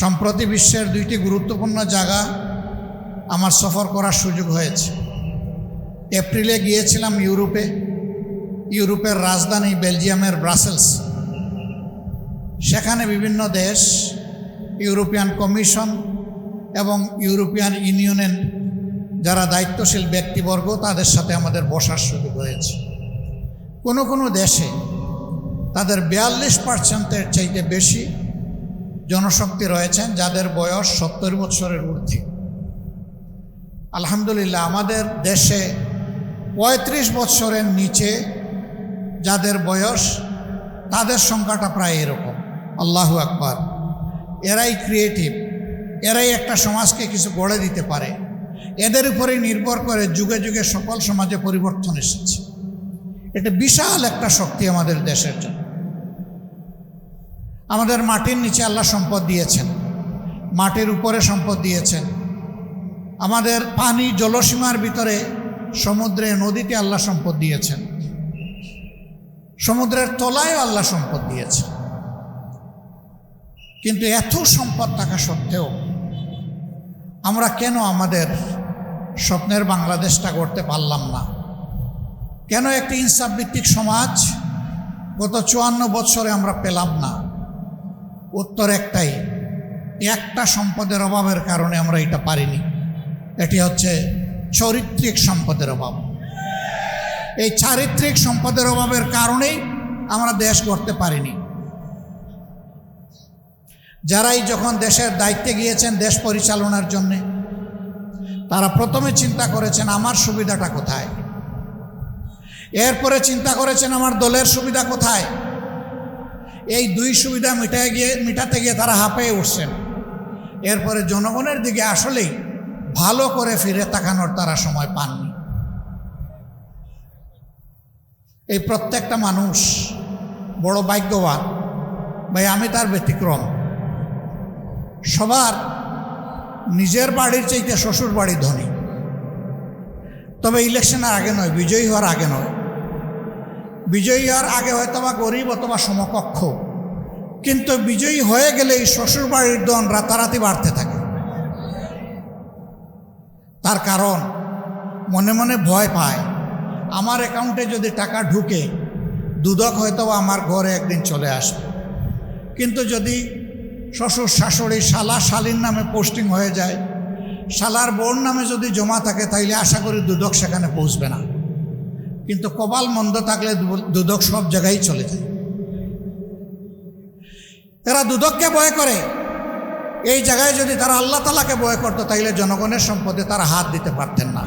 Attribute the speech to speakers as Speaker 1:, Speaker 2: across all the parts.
Speaker 1: সম্প্রতি বিশ্বের দুইটি গুরুত্বপূর্ণ জায়গা আমার সফর করার সুযোগ হয়েছে। এপ্রিলে গিয়েছিলাম ইউরোপে, ইউরোপের রাজধানী বেলজিয়ামের ব্রাসেলস। সেখানে বিভিন্ন দেশ, ইউরোপিয়ান কমিশন এবং ইউরোপিয়ান ইউনিয়নের যারা দায়িত্বশীল ব্যক্তিবর্গ, তাদের সাথে আমাদের বসার সুযোগ হয়েছে। কোনো কোনো দেশে তাদের বিয়াল্লিশ পার্সেন্টের চাইতে বেশি জনশক্তি রয়েছেন যাদের বয়স সত্তর বছরের ঊর্ধ্বে। আলহামদুলিল্লাহ, আমাদের দেশে পঁয়ত্রিশ বছরের নিচে যাদের বয়স, তাদের সংখ্যাটা প্রায় এরকম। আল্লাহু আকবার। এরাই ক্রিয়েটিভ এরাই একটা সমাজকে কিছু গড়ে দিতে পারে। এদের উপরেই নির্ভর করে যুগে যুগে সকল সমাজে পরিবর্তন এসেছে। এটা বিশাল একটা শক্তি আমাদের দেশের জন্য। আমাদের মাটির নিচে আল্লাহ সম্পদ দিয়েছেন। মাটির উপরে সম্পদ দিয়েছেন। আমাদের পানি জলসীমার ভিতরে সমুদ্রে, নদীতে আল্লাহ সম্পদ দিয়েছেন। সমুদ্রের তলায়ও আল্লাহ সম্পদ দিয়েছেন। কিন্তু এত সম্পদ থাকা সত্ত্বেও আমরা কেন আমাদের স্বপ্নের বাংলাদেশটা গড়তে পারলাম না? কেন একটি ইনসাফ ভিত্তিক সমাজ গত চুয়ান্ন বছরে আমরা পেলাম না? উত্তর একটাই, একটা সম্পদের অভাবের কারণে আমরা এটা পারিনি। এটি হচ্ছে চরিত্রিক সম্পদের অভাব। এই চারিত্রিক সম্পদের অভাবের কারণেই আমরা দেশ গড়তে পারিনি। যারাই যখন দেশের দায়িত্বে গিয়েছেন দেশ পরিচালনার জন্যে, তারা প্রথমে চিন্তা করেছেন, আমার সুবিধাটা কোথায়? এরপরে চিন্তা করেছেন, আমার দলের সুবিধা কোথায়? এই দুই সুবিধা মিটায় গিয়ে, মিটাতে গিয়ে তারা হাঁপিয়ে উঠছেন। এরপরে জনগণের দিকে আসলেই ভালো করে ফিরে তাকানোর তারা সময় পাননি। এই প্রত্যেকটা মানুষ বড় ভাগ্যবান। ভাই, আমি তার ব্যতিক্রম। সবার নিজের বাড়ির চাইতে শ্বশুর বাড়ি ধনী। তবে ইলেকশনের আগে নয়, বিজয়ী হওয়ার আগে নয়। বিজয়ী হওয়ার আগে হয়তো বা গরিব অথবা সমকক্ষ। কিন্তু বিজয়ী হয়ে গেলেই শ্বশুর বাড়ির দন রাতারাতি বাড়তে থাকে। তার কারণ, মনে মনে ভয় পায়, আমার অ্যাকাউন্টে যদি টাকা ঢুকে, দুদক হয়তো আমার ঘরে একদিন চলে আসবে। কিন্তু যদি শ্বশুর শাশুড়ি শালা শালির নামে পোস্টিং হয়ে যায়, শালার বোন নামে যদি জমা থাকে, তাইলে আশা করি দুদক সেখানে পৌঁছবে না। কিন্তু কপাল মন্দ থাকলে দুদক সব জায়গায় চলে যায়। এরা দুদককে ভয় করে। এই জায়গায় যদি তারা আল্লাহ তালাকে ভয় করতো, তাইলে জনগণের সম্পদে তারা হাত দিতে পারতেন না।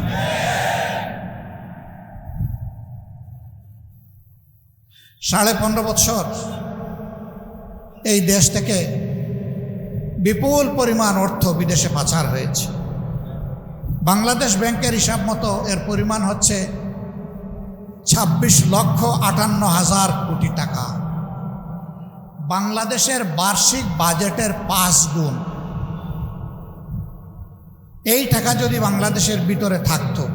Speaker 1: সাড়ে পনেরো বছর এই দেশ থেকে বিপুল পরিমাণ অর্থ বিদেশে পাচার হয়েছে। বাংলাদেশ ব্যাংকের হিসাব মতো এর পরিমাণ হচ্ছে ছাব্বিশ লক্ষ আটান্ন হাজার কোটি টাকা। বাংলাদেশের বার্ষিক বাজেটের পাঁচ গুণ। এই টাকা যদি বাংলাদেশের ভিতরে থাকতো,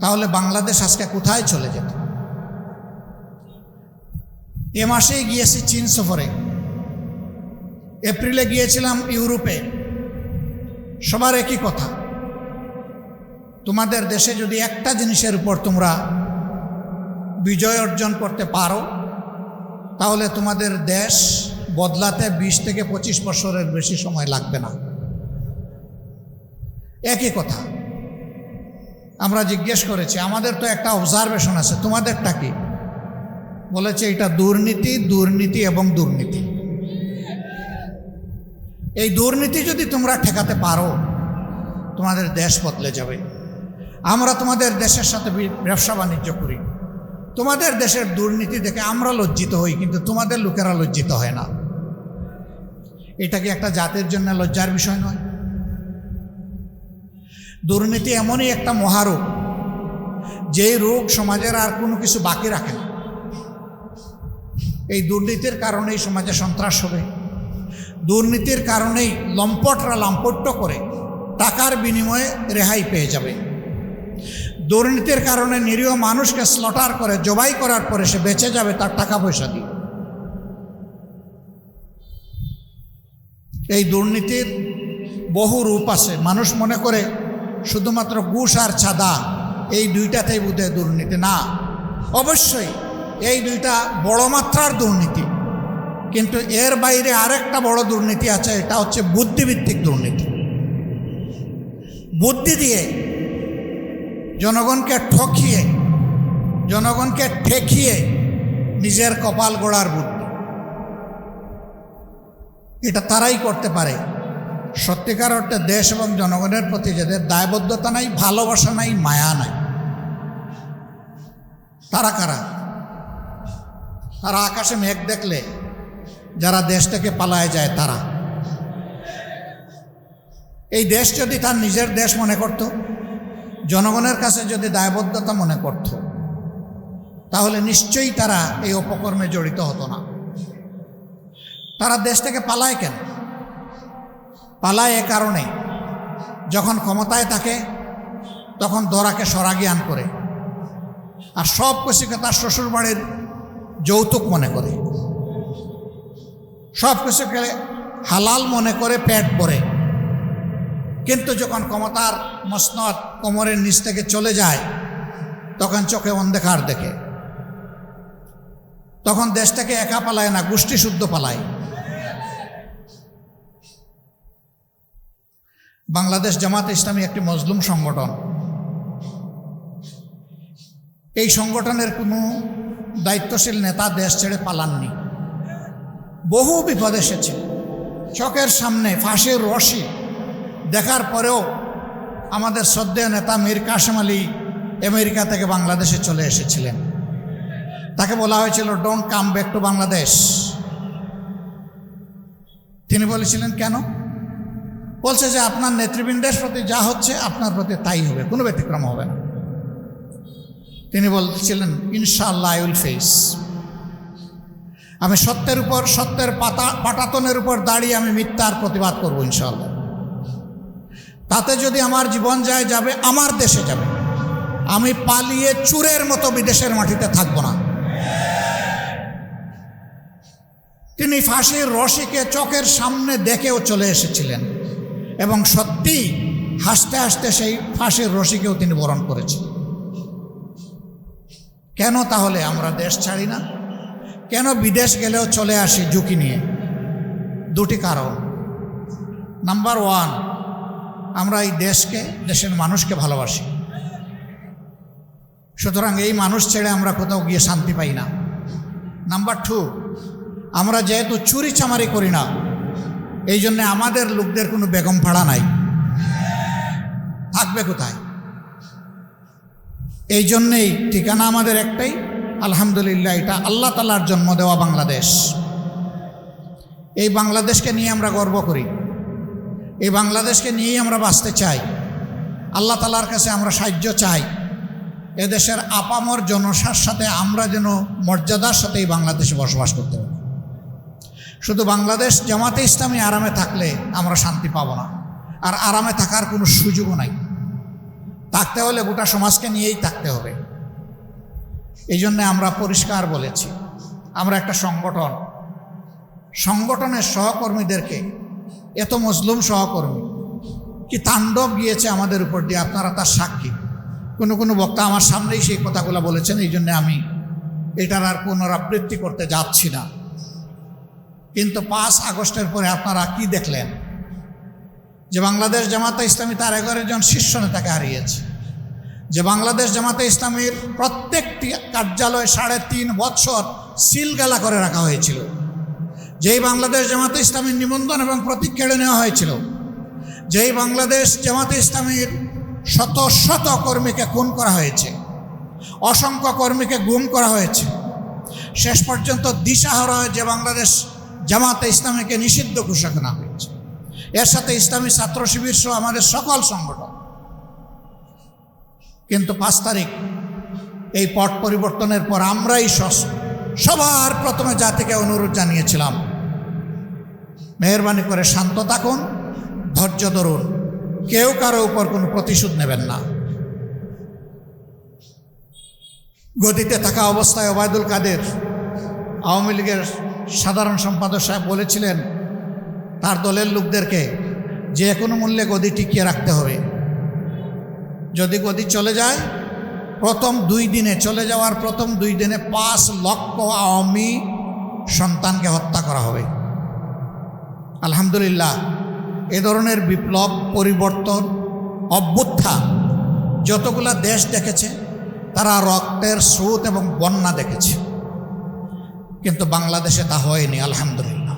Speaker 1: তাহলে বাংলাদেশ আজকে কোথায় চলে যেত? এ মাসেই গিয়েছি চীন সফরে। এপ্রিলে গিয়েছিলাম ইউরোপে। সবার একই কথা। তোমাদের দেশে যদি একটা জিনিসের উপর তোমরা বিজয় অর্জন করতে পারো, তাহলে তোমাদের দেশ বদলাতে বিশ থেকে পঁচিশ বছরের বেশি সময় লাগবে না। একই কথা। আমরা জিজ্ঞেস করেছি, আমাদের তো একটা অবজারভেশন আছে, তোমাদেরটা কি? বলেছে, এটা দুর্নীতি দুর্নীতি এবং দুর্নীতি। এই দুর্নীতি যদি তোমরা ঠেকাতে পারো, তোমাদের দেশ বদলে যাবে। আমরা তোমাদের দেশের সাথে ব্যবসা বাণিজ্য করি। তোমাদের দেশের দুর্নীতি দেখে আমরা লজ্জিত হই, কিন্তু তোমাদের লোকেরা লজ্জিত হয় না। এটা কি একটা জাতির জন্য লজ্জার বিষয় নয়? দুর্নীতি এমনই একটা মহারোগ, যেই রোগ সমাজের আর কোনো কিছু বাকি রাখে না। এই দুর্নীতির কারণেই সমাজে সন্ত্রাস হবে। দুর্নীতির কারণেই লম্পটরা লম্পট্য করে টাকার বিনিময়ে রেহাই পেয়ে যাবে। দুর্নীতির কারণে নিরীহ মানুষকে স্লটার করে, জবাই করার পরে সে বেঁচে যাবে, তার টাকা পয়সা দিয়ে। এই দুর্নীতির বহু রূপ আছে। মানুষ মনে করে শুধুমাত্র ঘুষ আর ছাদা, এই দুইটাতেই বোধহয় দুর্নীতি। না, অবশ্যই এই দুইটা বড় মাত্রার দুর্নীতি। কিন্তু এর বাইরে আরেকটা বড় দুর্নীতি আছে, এটা হচ্ছে বুদ্ধিভিত্তিক দুর্নীতি। বুদ্ধি দিয়ে জনগণকে ঠকিয়ে, জনগণকে ঠেকিয়ে নিজের কপাল গোড়ার বুদ্ধি। এটা তারাই করতে পারে। সত্যিকার অর্থে দেশ এবং জনগণের প্রতি যাদের দায়বদ্ধতা নাই, ভালোবাসা নাই, মায়া নাই, তারা কারা? তারা আকাশে মেঘ দেখলে যারা দেশ থেকে পালায় যায় তারা। এই দেশ যদি তার নিজের দেশ মনে করত জনগণের কাছে যদি দায়বদ্ধতা মনে করত, তাহলে নিশ্চয়ই তারা এই অপকর্মে জড়িত হতো না। তারা দেশ থেকে পালায় কেন? পালায় এ কারণে যখন ক্ষমতায় থাকে, তখন দরাকে সরাগিয়ান করে আর সব কিছুকে তার শ্বশুরবাড়ির যৌতুক মনে করে। সব কিছুকে হালাল মনে করে পেট ভরে। কিন্তু যখন ক্ষমতার মসনদ কোমরের নিচ থেকে চলে যায়, তখন চোখে অন্ধকার দেখে। তখন দেশটাকে একা পালায় না, গোষ্ঠী শুদ্ধ পালায়। বাংলাদেশ জামাত ইসলামী একটি মজলুম সংগঠন। এই সংগঠনের কোনো দায়িত্বশীল নেতা দেশ ছেড়ে পালাননি। বহু বিপদ এসেছে। চোখের সামনে ফাঁসির রশি দেখার পরেও আমাদের শ্রদ্ধেয় নেতা মীর কাশেম আলী আমেরিকা থেকে বাংলাদেশে চলে এসেছিলেন। তাকে বলা হয়েছিল don't come back to Bangladesh তিনি বলেছিলেন, কেন? বলছে যে, আপনার নেতৃবৃন্দের প্রতি যা হচ্ছে, আপনার প্রতি তাই হবে, কোনো ব্যতিক্রম হবে না। তিনি বলছিলেন ইনশাআল্লাহ আই উইল ফেস আমি সত্যের উপর, সত্যের পাতা, পাটাতনের উপর দাঁড়িয়ে আমি মিথ্যার প্রতিবাদ করব, ইনশাআল্লাহ। তাতে যদি আমার জীবন যায়, যাবে, আমার দেশে যাবে। আমি পালিয়ে চুরের মতো বিদেশের মাটিতে থাকব না। তিনি ফাঁসির রশিকে চোখের সামনে দেখেও চলে এসেছিলেন এবং সত্যি হাসতে হাসতে সেই ফাঁসির রশিকেও তিনি বরণ করেছেন। কেন তাহলে আমরা দেশ ছাড়ি না? কেন বিদেশ গেলেও চলে আসি ঝুঁকি নিয়ে? দুটি কারণ। নাম্বার ওয়ান আমরা এই দেশকে, দেশের মানুষকে ভালোবাসি। সুতরাং এই মানুষ ছেড়ে আমরা কোথাও গিয়ে শান্তি পাই না। নাম্বার টু, আমরা যেহেতু চুরি চামারি করি না, এই জন্য আমাদের লোকদের কোনো বেগম ভাড়া নাই। থাকবে কোথায়? এই জন্যেই ঠিকানা আমাদের একটাই, আলহামদুলিল্লাহ, এটা আল্লাহ তালার জন্ম দেওয়া বাংলাদেশ। এই বাংলাদেশকে নিয়ে আমরা গর্ব করি। এই বাংলাদেশকে নিয়েই আমরা বাঁচতে চাই। আল্লাহ তালার কাছে আমরা সাহায্য চাই। এদেশের আপামর জনসার সাথে আমরা যেন মর্যাদার সাথে এই বাংলাদেশে বসবাস করতে পারি। শুধু বাংলাদেশ জামাতে ইসলামী আরামে থাকলে আমরা শান্তি পাব না। আর আরামে থাকার কোনো সুযোগও নাই। থাকতে হলে গোটা সমাজকে নিয়েই থাকতে হবে। এই জন্যে আমরা পরিষ্কার বলেছি, আমরা একটা সংগঠন। সংগঠনের সহকর্মীদেরকে এত মজলুম সহকর্মী। কি তাণ্ডব গিয়েছে আমাদের উপর দিয়ে আপনারা তার সাক্ষী? কোনো কোনো বক্তা আমার সামনেই সেই কথাগুলো বলেছেন, এই জন্যে আমি এটার আর পুনরাবৃত্তি করতে যাচ্ছি না। কিন্তু পাঁচ আগস্টের পরে আপনারা কি দেখলেন? যে বাংলাদেশ জামাতে ইসলামী তার এগারো জন শীর্ষ নেতাকে হারিয়েছে। যে বাংলাদেশ জামাতে ইসলামীর প্রত্যেকটি কার্যালয় সাড়ে তিন বছর সিলগালা করে রাখা হয়েছিল। যেই বাংলাদেশ জামাতে ইসলামীর নিবন্ধন এবং প্রতীক কেড়ে নেওয়া হয়েছিল, যেই বাংলাদেশ জামাতে ইসলামীর শত শত কর্মীকে খুন করা হয়েছে, অসংখ্য কর্মীকে গুম করা হয়েছে, শেষ পর্যন্ত দিশাহারা যে বাংলাদেশ জামাতে ইসলামীকে নিষিদ্ধ ঘোষণা হয়েছে এর সাথে ইসলামী ছাত্র শিবির সহ আমাদের সকল সংগঠন। কিন্তু পাঁচ তারিখ, এই পট পরিবর্তনের পর আমরাই সবার প্রথমে জাতিকে অনুরোধ জানিয়েছিলাম মেহরবানি করে শান্ত থাকুন, ধৈর্য ধরুন। কেউ কারও উপর কোনো প্রতিশোধ নেবেন না। গদিতে থাকা অবস্থায় ওবায়দুল কাদের আওয়ামী লীগের সাধারণ সম্পাদক সাহেব বলেছিলেন, তার দলের লোকদেরকে যে কোনো মূল্যে গদি টিকিয়ে রাখতে হবে। যদি গদি চলে যায়, প্রথম দুই দিনে চলে যাওয়ার প্রথম দুই দিনে পাঁচ লক্ষ আওয়ামী সন্তানকে হত্যা করা হবে। আলহামদুলিল্লাহ, এ ধরনের বিপ্লব, পরিবর্তন, অভ্যুত্থান যতগুলা দেশ দেখেছে, তারা রক্তের স্রোত এবং বন্যা দেখেছে। কিন্তু বাংলাদেশে তা হয়নি, আলহামদুলিল্লাহ।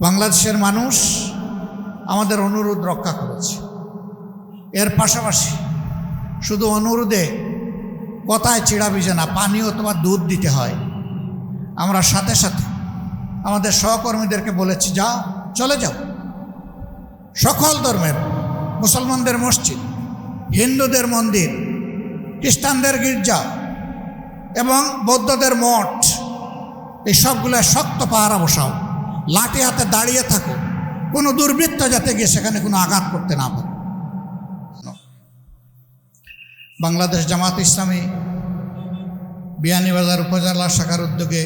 Speaker 1: বাংলাদেশের মানুষ আমাদের অনুরোধ রক্ষা করেছে। এর পাশাপাশি শুধু অনুরোধে কথায় চিড়া বিজে না পানি অথবা দুধ দিতে হয়। আমরা সাথে সাথে আমাদের সহকর্মীদেরকে বলেছি, যাও, চলে যাও। সকল ধর্মের, মুসলমানদের মসজিদ, হিন্দুদের মন্দির, খ্রিস্টানদের গির্জা এবং বৌদ্ধদের মঠ, এই সবগুলো শক্ত পাহারা বসাও, লাঠি হাতে দাঁড়িয়ে থাকো। কোনো দুর্বৃত্ত যাতে গিয়ে সেখানে কোনো আঘাত করতে না পারে। বাংলাদেশ জামাত ইসলামী বিয়ানীবাজার উপজেলা শাখার উদ্যোগে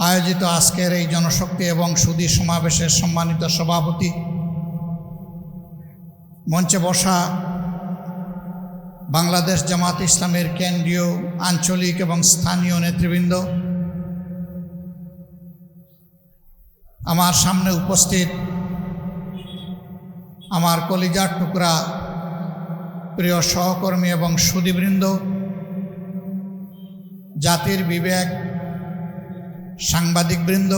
Speaker 1: আয়োজিত আজকের এই জনশক্তি এবং সুদী সমাবেশের সম্মানিত সভাপতি মঞ্চে বসা বাংলাদেশ জামাত ইসলামের কেন্দ্রীয় আঞ্চলিক এবং স্থানীয় নেতৃবৃন্দ, আমার সামনে উপস্থিত আমার কলিজার টুকরা প্রিয় সহকর্মী এবং সুদীবৃন্দ জাতির বিবেক সাংবাদিকবৃন্দ,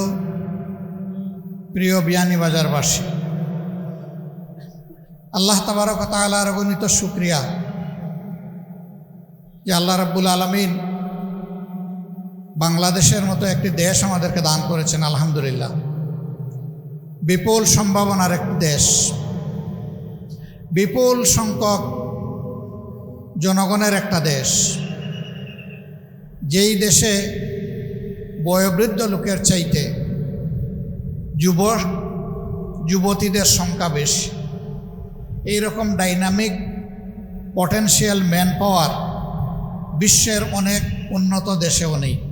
Speaker 1: প্রিয় বিয়ানীবাজারবাসী আল্লাহ তাবারক তালার গণিত শুক্রিয়া যে আল্লাহ রাব্বুল আলমিন বাংলাদেশের মতো একটি দেশ আমাদেরকে দান করেছেন, আলহামদুলিল্লাহ। বিপুল সম্ভাবনার একটি দেশ। বিপুল সংখ্যক জনগণের একটা দেশ। যেই দেশে বয়োবৃদ্ধ লোকের চাইতে যুব, যুবতীদের সংখ্যা বেশি। এইরকম ডাইনামিক পটেন্সিয়াল ম্যান পাওয়ার বিশ্বের অনেক উন্নত দেশেও নেই।